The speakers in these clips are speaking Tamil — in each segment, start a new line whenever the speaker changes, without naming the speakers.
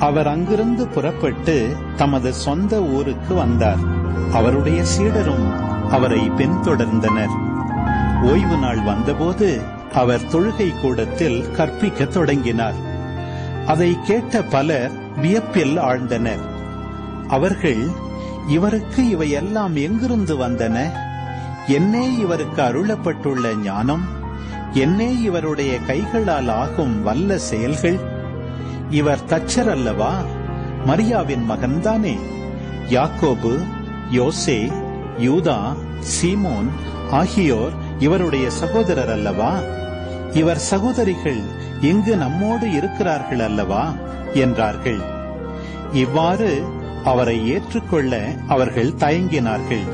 அவர் அங்கிருந்து புறப்பட்டு தமது சொந்த ஊருக்கு வந்தார். அவருடைய சீடரும் அவரை பின்தொடர்ந்தனர். ஓய்வு நாள் வந்தபோது அவர் தொழுகை கூடத்தில் கற்பிக்கத் தொடங்கினார். அதை கேட்ட பலர் வியப்பில் ஆழ்ந்தனர். அவர்கள் இவருக்கு இவையெல்லாம் எங்கிருந்து வந்தன? என்னே இவருக்கு அருளப்பட்டுள்ள ஞானம்? என்னே இவருடைய கைகளால் ஆகும் வல்ல செயல்கள்? இவர் தச்சர் அல்லவா மரியாவின் மகன்தானே. யாக்கோபு யோசே யூதா சீமோன் ஆகியோர் இவருடைய சகோதரர் அல்லவா இவர் சகோதரிகள் இங்கு நம்மோடு இருக்கிறார்கள் அல்லவா என்றார்கள். இவ்வாறு அவரை ஏற்றுக்கொள்ள அவர்கள் தயங்கினார்கள்.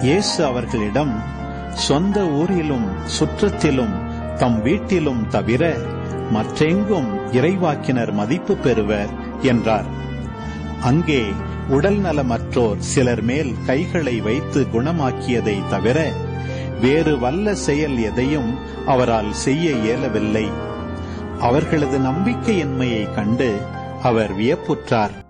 இயேசு அவர்களிடம் சொந்த ஊரிலும் சுற்றத்திலும் தம் வீட்டிலும் தவிர மற்றெங்கும் இறைவாக்கினர் மதிப்பு பெறுவர் என்றார். அங்கே உடல் நலமற்றோர் சிலர் மேல் கைகளை வைத்து குணமாக்கியதை தவிர வேறு வல்ல செயல் எதையும் அவரால் செய்ய இயலவில்லை. அவர்களது நம்பிக்கையின்மையை கண்டு அவர் வியப்புற்றார்.